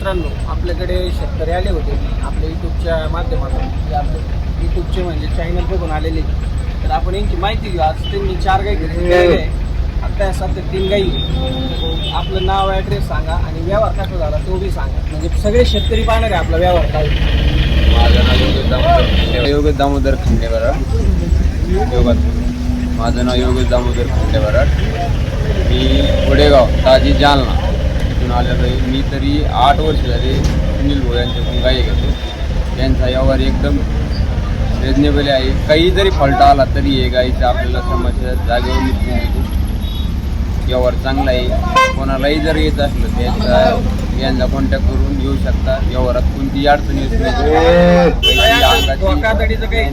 मित्रांनो आपल्याकडे शेतकरी आले होते. आपल्या युट्यूबच्या माध्यमातून. ते आपले युट्यूबचे म्हणजे चॅनल बघून आलेले. तर आपण यांची माहिती घेऊ. आज त्यांनी चार गाई केलेले आहे आता सध्या तीन गाई. आपलं नाव ॲड्रेस सांगा आणि व्यवहार कसा झाला तो बी सांगा. म्हणजे सगळे शेतकरी पाहणार आहे आपला व्यवहार काय? माझं नाव योगेश दामोदर योगेश दामोदर खंडेवराट योगात माझं नाव योगेश दामोदर खंडेवराट मी पुडेगाव ताजी जालना. इथून आलेलो आहे. मी तरी आठ वर्ष झाले सुनील भाऊ यांच्याकडून गाई घेतो. त्यांचा व्यवहार एकदम रिजनेबल आहे. काही जरी फॉल्ट आला तरी हे गाईचं आपल्याला समस्या जागेवर निघून येतो. व्यवहार चांगला आहे. कोणालाही जर येत असलं त्यांचा यांचा कॉन्टॅक्ट करून येऊ शकता. व्यवहारात कोणतीही अडचण येत नाही. काही अंगाची- धोकाधडीचं काही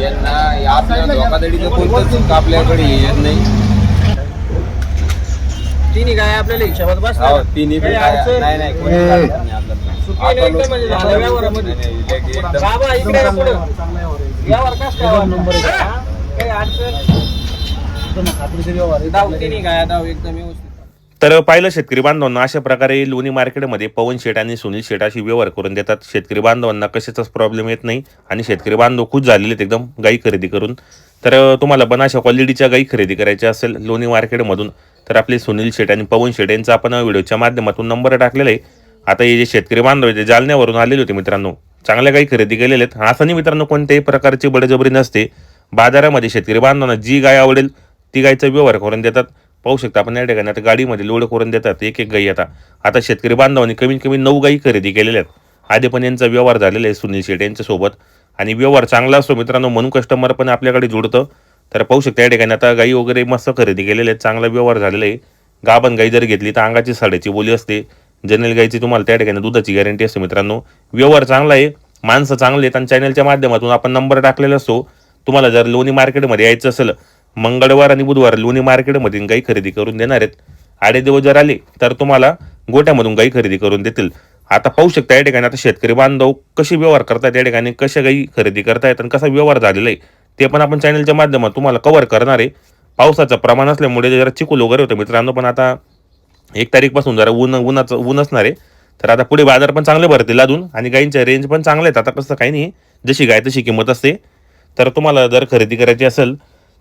यांना आपल्या धोकाधडीचं कोणतंच आपल्याकडे येत नाही तिन्ही गाय आपल्याला हिशोबात हो, बसतात तिन्ही बी काय-? नाही नाही कोणी अडचण नाही आपल्याला. नाही एकदम म्हणजे झालं व्यवहारामध्ये. नाही, नाही, इलेक- एकदम- बाबा इकडे ये पुढं. व्यवहार कसा काय वाटला? हा? काही अडचण दाव तिन्ही गाया दाव एकदम व्यवस्थित तर पाहिलं शेतकरी बांधवांना अशा प्रकारे लोणी मार्केटमध्ये पवन शेट आणि सुनील शेट अशी व्यवहार करून देतात. शेतकरी बांधवांना कशाचाच प्रॉब्लेम येत नाही आणि शेतकरी बांधव खुश झालेले आहेत एकदम गाई खरेदी करून. तर तुम्हाला पण अशा क्वालिटीच्या गाई खरेदी करायच्या असेल लोणी मार्केटमधून तर आपले सुनील शेट आणि पवन शेट यांचा आपण व्हिडिओच्या माध्यमातून नंबर टाकलेला आहे. आता हे जे शेतकरी बांधव आहेत, ते जालन्यावरून आलेले होते मित्रांनो. चांगल्या गाई खरेदी केलेल्या आहेत. असं नाही मित्रांनो कोणत्याही प्रकारची बडजबरी नसते. बाजारामध्ये शेतकरी बांधवांना जी गाय आवडेल ती गायचा व्यवहार करून देतात. पाहू शकता आपण या ठिकाणी. आता गाडीमध्ये लोड करून देतात एक एक गाई आता. आता शेतकरी बांधवांनी कमीत कमी नऊ गाई खरेदी केलेल्या आहेत. आधी पण यांचा व्यवहार झालेला आहे सुनील शेट यांच्यासोबत. आणि व्यवहार चांगला असतो मित्रांनो म्हणून कस्टमर पण आपल्याकडे जुडतं. तर पाहू शकता या ठिकाणी आता गाई वगैरे मस्त खरेदी केलेले आहेत चांगला व्यवहार झालेला आहे. गाभण गाई जर घेतली तर अंगाची साडेची बोली असते. जनरल गाईची तुम्हाला त्या ठिकाणी दुधाची गॅरंटी असते मित्रांनो. व्यवहार चांगला आहे माणसं चांगले आहेत आणि चॅनलच्या माध्यमातून आपण नंबर टाकलेला असतो. तुम्हाला जर लोणी मार्केटमध्ये यायचं असेल मंगळवार आणि बुधवार लोणी मार्केटमधून गाई खरेदी करून देणार आहेत. आडे दिवस जर आले तर तुम्हाला गोट्यामधून गाई खरेदी करून देतील. आता पाहू शकता या ठिकाणी आता शेतकरी बांधव कसे व्यवहार करतायत या ठिकाणी कशा गाई खरेदी करतायत आणि कसा व्यवहार झालेला आहे ते पण आपण चॅनलच्या माध्यमात तुम्हाला कव्हर करणार आहे. पावसाचं प्रमाण असल्यामुळे जरा चिकूल वगैरे होतं मित्रांनो पण आता एक तारीखपासून जरा ऊन उन्हाचं ऊन असणार आहे. तर आता पुढे बाजार पण चांगले भरतील अजून आणि गाईंच्या रेंज पण चांगले आहेत. आता कसं काही नाही जशी गाय तशी किंमत असते. तर तुम्हाला जर खरेदी करायची असेल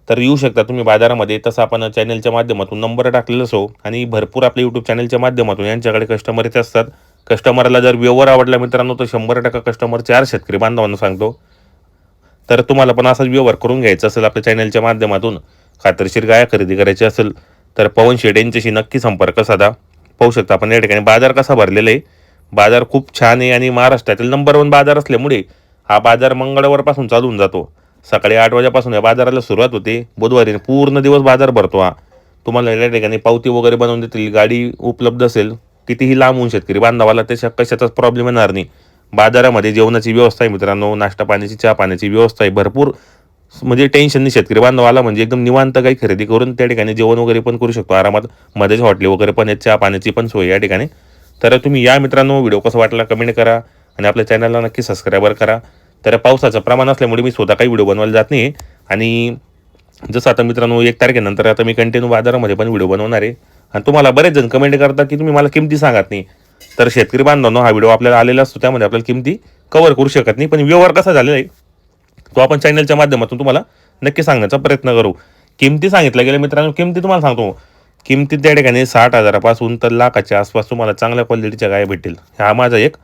तर येऊ शकता तुम्ही बाजारामध्ये. तसं आपण चॅनलच्या माध्यमातून नंबर टाकलेला असो आणि भरपूर आपल्या यूट्यूब चॅनलच्या माध्यमातून यांच्याकडे कस्टमर येत असतात. कस्टमरला जर व्यवहार आवडला मित्रांनो तर शंभर टक्का कस्टमर चार शेतकरी बांधवांना सांगतो. तर तुम्हाला पण असाच व्यवहार करून घ्यायचा असेल आपल्या चॅनलच्या माध्यमातून. खात्रीशीर गाया खरेदी करायची असेल तर पवन शेड यांच्याशी नक्की संपर्क साधा. पाहू शकता आपण या ठिकाणी बाजार कसा भरलेला आहे. बाजार खूप छान आहे आणि महाराष्ट्रातील नंबर वन बाजार असल्यामुळे हा बाजार मंगळवारपासून चालून जातो. सकाळी आठ वाजेपासून या बाजाराला सुरुवात होते. बुधवारी पूर्ण दिवस बाजार भरतो हा. तुम्हाला या ठिकाणी पावती वगैरे बनवून देतील गाडी उपलब्ध असेल कितीही लांब होऊन शेतकरी बांधवाला त्याच्या कशाचाच प्रॉब्लेम येणार नाही. बाजारामध्ये जेवणाची व्यवस्था आहे मित्रांनो नाश्ता पाण्याची चहा पाण्याची व्यवस्था आहे भरपूर. म्हणजे टेन्शन नाही शेतकरी बांधवाला म्हणजे एकदम निवांत काही खरेदी करून त्या ठिकाणी जेवण वगैरे पण करू शकतो. आरामात मध्येच हॉटेल वगैरे पण आहेत चहा पाण्याची पण सोय या ठिकाणी. तर तुम्ही या मित्रांनो व्हिडिओ कसा वाटला कमेंट करा आणि आपल्या चॅनलला नक्की सबस्क्राईबर करा. तर पावसाचं प्रमाण असल्यामुळे मी स्वतः काही व्हिडिओ बनवायला जात नाही. आणि जसं आता मित्रांनो एक तारखेनंतर आता मी कंटिन्यू बाजारामध्ये पण व्हिडिओ बनवणार आहे. आणि तुम्हाला बरेच जण कमेंट करता की तुम्ही मला किमती सांगत नाही. तर शेतकरी बांधवांनो हा व्हिडिओ आपल्याला आलेला असतो त्यामध्ये आपल्याला किमती कव्हर करू शकत नाही. पण व्यवहार कसा झालेला आहे तो आपण चॅनलच्या माध्यमातून तुम्हाला नक्की सांगण्याचा प्रयत्न करू. किमती सांगितल्या गेल्या मित्रांनो किमती तुम्हाला सांगतो. किमती त्या ठिकाणी साठ हजारापासून तर लाखाच्या आसपास तुम्हाला चांगल्या क्वालिटीच्या गाय भेटेल हा माझा एक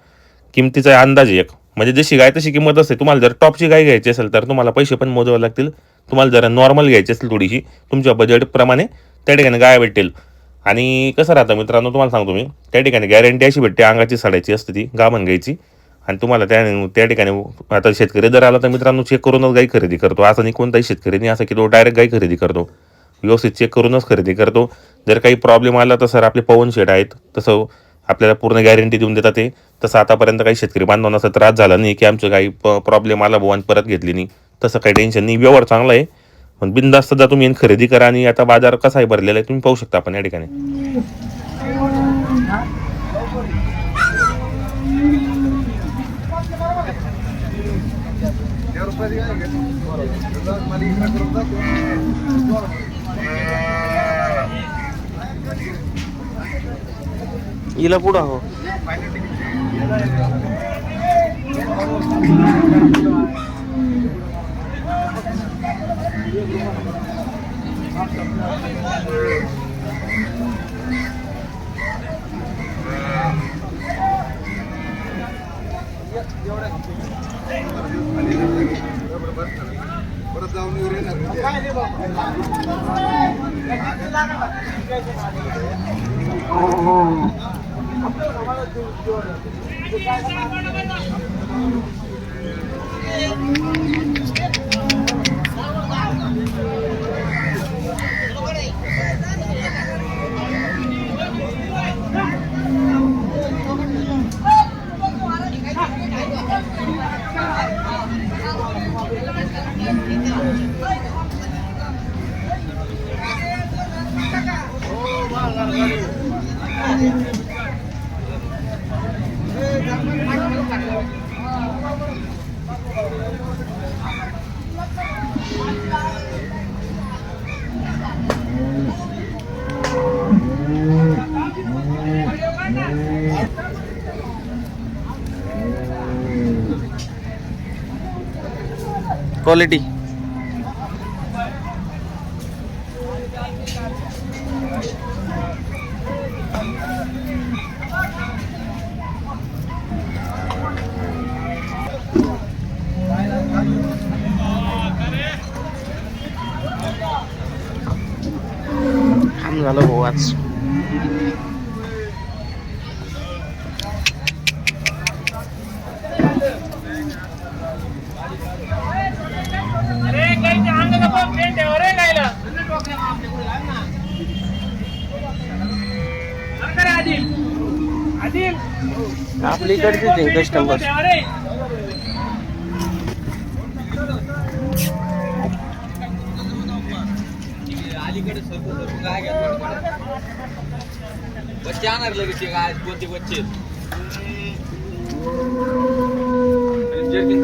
किमतीचा अंदाज एक. म्हणजे जशी गाय तशी किंमत असते. तुम्हाला जर टॉपची गाय घ्यायची असेल तर तुम्हाला पैसे पण मोजावे लागतील. तुम्हाला जरा नॉर्मल घ्यायची असेल थोडीशी तुमच्या बजेटप्रमाणे त्या ठिकाणी गाय भेटेल. आणि कसं राहतं मित्रांनो तुम्हाला सांगतो मी. त्या ठिकाणी गॅरंटी अशी भेटते अंगाची साडायची असते ती गाभण घ्यायची. आणि तुम्हाला त्या त्या ठिकाणी आता शेतकरी जर आला तर मित्रांनो चेक करूनच गाई खरेदी करतो. असं नाही कोणताही शेतकरी नाही असं की तो डायरेक्ट गाई खरेदी करतो. व्यवस्थित चेक करूनच खरेदी करतो. जर काही प्रॉब्लेम आला तर सर आपले पवन शेड आहेत. तसं आपल्याला पूर्ण गॅरंटी देऊन देतात ते. तसं आतापर्यंत काही शेतकरी बांधवांना असं त्रास झाला नाही की आमचं काही प्रॉब्लेम आला बोवान परत घेतली नाही. तसं काही टेन्शन नाही. व्यवहार चांगला आहे. पण बिंदास्त जा तुम्ही खरेदी करा आणि आता बाजार कसा आहे भरलेला आहे तुम्ही पाहू शकता आपण या ठिकाणी. इला पुढं हो Oh. Thank you. क्वालिटी काम झालं भाऊ आज आपल्या इकडचे कस्टमर अलीकडे सर्व सर्व काय घ्या बच्चे आणणार लगेच काय कोणते बच्चे? जर्किन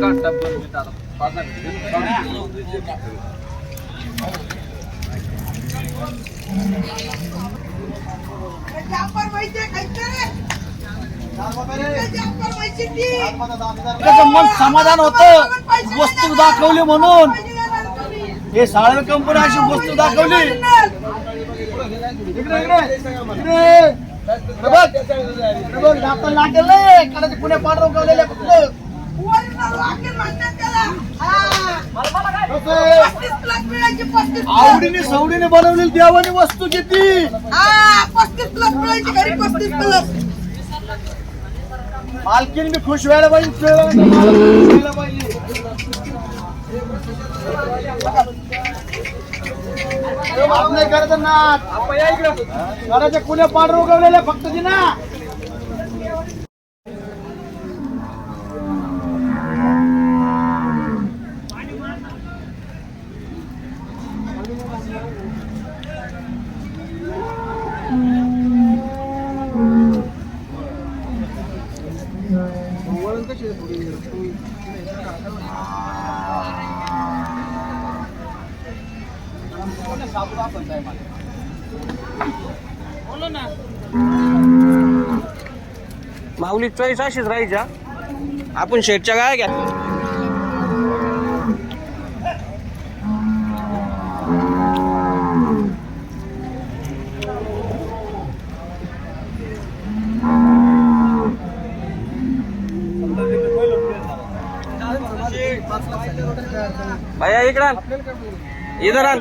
त्याचं मन समाधान होतं. वस्तू दाखवली म्हणून. हे साळवे कंपनी अशी वस्तू दाखवली इकडे इकडे इकडे हे बघ हे बघ दाताला लागेल पांढरव गावलेले आवडीने सवडीने बनवलेली देवानी वस्तू किती? पस्तीस प्लस मिळायची घरी पस्तीस प्लस मालकीन बी खुश व्हायला पाहिजे नाही करायचं ना। करायचे कुण्या पांढरव गावलेले फक्त ती माऊली चॉईस अशीच राहायच्या. आपण शेटच्या काय घ्या. भैया इकडं इधर आण.